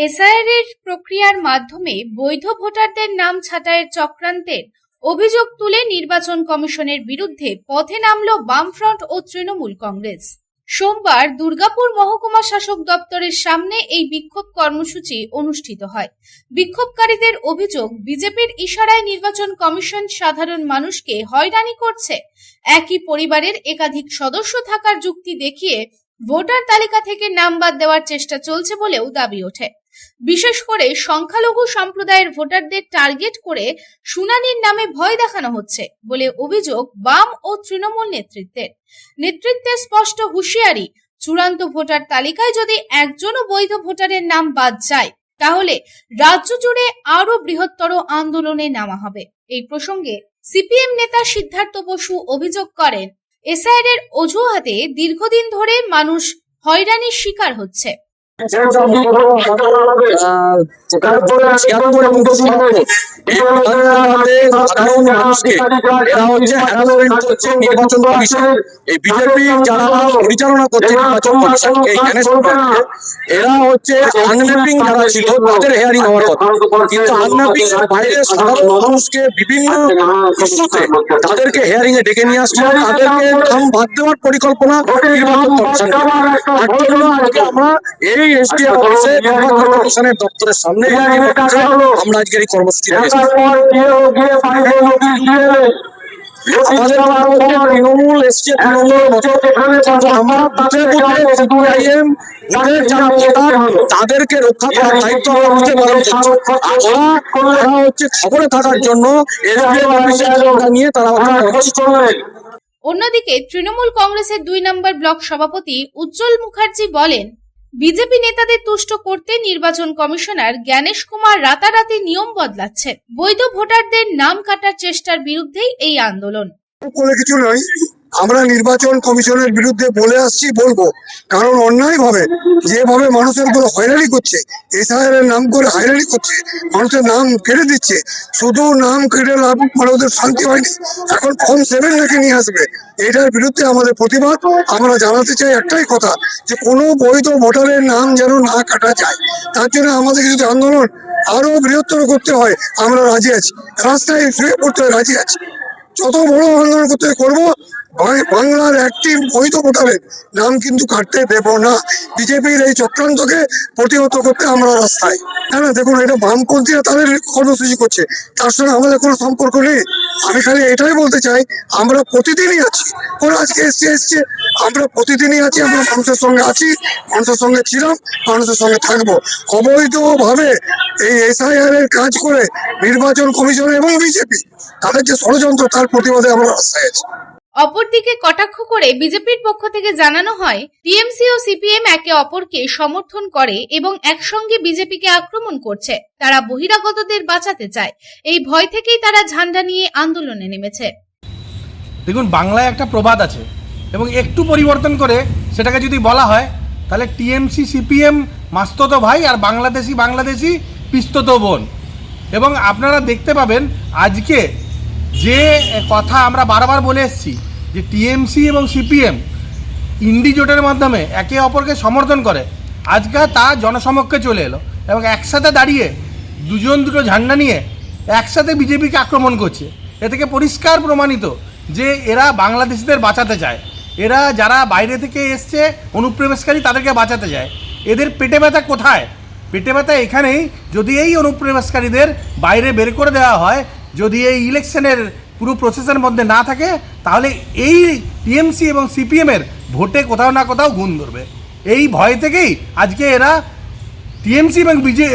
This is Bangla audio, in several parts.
এসআইআর এর প্রক্রিয়ার মাধ্যমে বৈধ ভোটারদের নাম ছাঁটাইয়ের চক্রান্তের অভিযোগ তুলে নির্বাচন কমিশনের বিরুদ্ধে পথে নামল বামফ্রন্ট ও তৃণমূল কংগ্রেস। সোমবার দুর্গাপুর মহকুমা শাসক দপ্তরের সামনে এই বিক্ষোভ কর্মসূচি অনুষ্ঠিত হয়। বিক্ষোভকারীদের অভিযোগ, বিজেপির ইশারায় নির্বাচন কমিশন সাধারণ মানুষকে হয়রানি করছে। একই পরিবারের একাধিক সদস্য থাকার যুক্তি দেখিয়ে ভোটার তালিকা থেকে নাম বাদ দেওয়ার চেষ্টা চলছে বলেও দাবি ওঠে। বিশেষ করে সংখ্যালঘু সম্প্রদায়ের ভোটারদের টার্গেট করে শুনানির নামে ভয় দেখানো হচ্ছে বলে অভিযোগ বাম ও তৃণমূল নেতৃত্বের। নেতৃত্বের স্পষ্ট হুঁশিয়ারি, চূড়ান্ত ভোটার তালিকায় যদি একজনও বৈধ ভোটারের নাম বাদ যায়, তাহলে রাজ্য জুড়ে আরও বৃহত্তর আন্দোলনে নামা হবে। এই প্রসঙ্গে সিপিএম নেতা সিদ্ধার্থ বসু অভিযোগ করেন এসআইআর এর অজুহাতে দীর্ঘদিন ধরে মানুষ হয়রানির শিকার হচ্ছে। করছে নির্বাচন কমিশন। পরিচালনা করছে এরা হচ্ছে আনম্যাপিং যারা ছিল তাদের হেয়ারিং হওয়ার কথা। কিন্তু আনম্যাপিং বাইরে সাধারণ মানুষকে বিভিন্ন ইস্যুতে তাদেরকে হেয়ারিং এ ডেকে নিয়ে আসছে তাদেরকে বাদ দেওয়ার পরিকল্পনা নির্বাচন কমিশন। আমরা এই এসডিএম অফিসে কমিশনের দপ্তরের সামনে আমরা আজকের এই কর্মসূচি আমাদের তৃণমূল এসছে তৃণমূল মতো কিন্তু আমরা বুথে বুথে সিপিআইএম বুথের যারা ভোটার তাদেরকে রক্ষা করার দায়িত্ব আমরা আর ওরা ওরা হচ্ছে খবরে থাকার জন্য অফিসের নিয়ে তারা অন্যদিকে তৃণমূল কংগ্রেসের দুই নম্বর ব্লক সভাপতি উজ্জ্বল মুখার্জি বলেন বিজেপি নেতাদের তুষ্ট করতে নির্বাচন কমিশনার জ্ঞানেশ কুমার রাতারাতি নিয়ম বদলাচ্ছেন বৈধ ভোটারদের নাম কাটার চেষ্টার বিরুদ্ধেই এই আন্দোলন। কোনো কিছু নয়। আমরা নির্বাচন কমিশনের বিরুদ্ধে বলে আসছি, বলব। কারণ অন্যায় ভাবে যেভাবে মানুষের উপর হয়রানি করছে এসআইআর এর নাম করে হয়রানি করছে, মানুষের নাম কেড়ে দিচ্ছে শুধু নাম কেড়ে লাভ মানে ওদের শান্তি হয়নি, এখন ফর্ম সেভেন রেখে নিয়ে আসবে, এটার বিরুদ্ধে আমাদের প্রতিবাদ। আমরা জানাতে চাই একটাই কথা, যে কোনো বৈধ ভোটারের নাম যেন না কাটা যায়, তার জন্য আমাদের যদি আন্দোলন আরও বৃহত্তর করতে হয়, আমরা রাজি আছি, রাস্তায় শুয়ে পড়তে রাজি আছি। যত আন্দোলন করতে করব বাংলার একটি বৈধ ভোটারের নাম কিন্তু কাটতে দেব না বিজেপির এই চক্রান্তকে প্রতিহত করতে আমরা রাস্তায় হ্যাঁ না দেখুন, এটা বামপন্থীরা তাদের কর্মসূচি করছে তার সঙ্গে আমাদের কোনো সম্পর্ক নেই আমি খালি এটাই বলতে চাই আমরা প্রতিদিনই আছি ওরা আজকে এসছে এসছে আমরা প্রতিদিনই আছি, আমরা মানুষের সঙ্গে আছি মানুষের সঙ্গে ছিলাম মানুষের সঙ্গে থাকব। অবৈধভাবে এই এসআইআর এর কাজ করে নির্বাচন কমিশন এবং বিজেপি তাদের যে ষড়যন্ত্র তার প্রতিবাদে আমরা রাস্তায় আছি। অপরদিকে কটাক্ষ করে বিজেপির পক্ষ থেকে জানানো হয় টিএমসি ও সিপিএম একে অপরকে সমর্থন করে এবং একসঙ্গে বিজেপিকে আক্রমণ করছে। তারা বহিরাগতদের বাঁচাতে চায়। এই ভয় থেকেই তারা ঝান্ডা নিয়ে আন্দোলনে নেমেছে। দেখুন বাংলায় একটা প্রবাদ আছে এবং একটু পরিবর্তন করে সেটাকে যদি বলা হয় তাহলে টিএমসি সিপিএম মাস্তত ভাই আর বাংলাদেশি বাংলাদেশি পিস্তত বোন। এবং আপনারা দেখতে পাবেন আজকে যে কথা আমরা বারবার বলে এসেছি, যে টিএমসি এবং সিপিএম ইন্ডি জোটের মাধ্যমে একে অপরকে সমর্থন করে, আজকে তা জনসমক্ষে চলে এলো এবং একসাথে দাঁড়িয়ে দুজন দুটো ঝান্ডা নিয়ে একসাথে বিজেপিকে আক্রমণ করছে। এ থেকে পরিষ্কার প্রমাণিত যে এরা বাংলাদেশিদের বাঁচাতে চায়। এরা যারা বাইরে থেকে এসছে, অনুপ্রবেশকারী তাদেরকে বাঁচাতে চায়। এদের পেটে ব্যথা কোথায়? পেটে ব্যথা এখানেই। যদি এই অনুপ্রবেশকারীদের বাইরে বের করে দেওয়া হয়, যদি এই ইলেকশনের পুরো প্রসেসের মধ্যে না থাকে, তাহলে এই টিএমসি এবং সিপিএমের ভোটে কোথাও না কোথাও গুণ ধরবে। এই ভয় থেকেই আজকে এরা টিএমসি এবং বিজে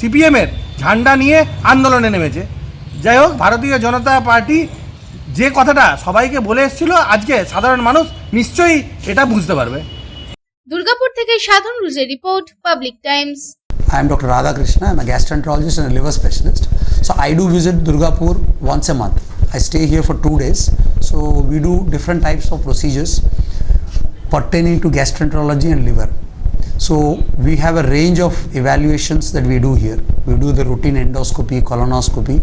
সিপিএমের ঝান্ডা নিয়ে আন্দোলনে নেমেছে। যাই হোক, ভারতীয় জনতা পার্টি যে কথাটা সবাইকে বলে এসেছিল, আজকে সাধারণ মানুষ নিশ্চয়ই এটা বুঝতে পারবে। দুর্গাপুর থেকে Sadhan রুজের report Public Times I am Dr. Radhakrishna. I'm a gastroenterologist and a liver specialist. So I do visit Durgapur once a month. I stay here for two days. So we do different types of procedures pertaining to gastroenterology and liver. So we have a range of evaluations that we do here. We do the routine endoscopy, colonoscopy.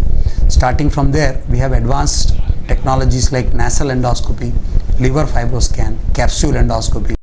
Starting from there, we have advanced technologies like nasal endoscopy, liver fibroscan, capsule endoscopy.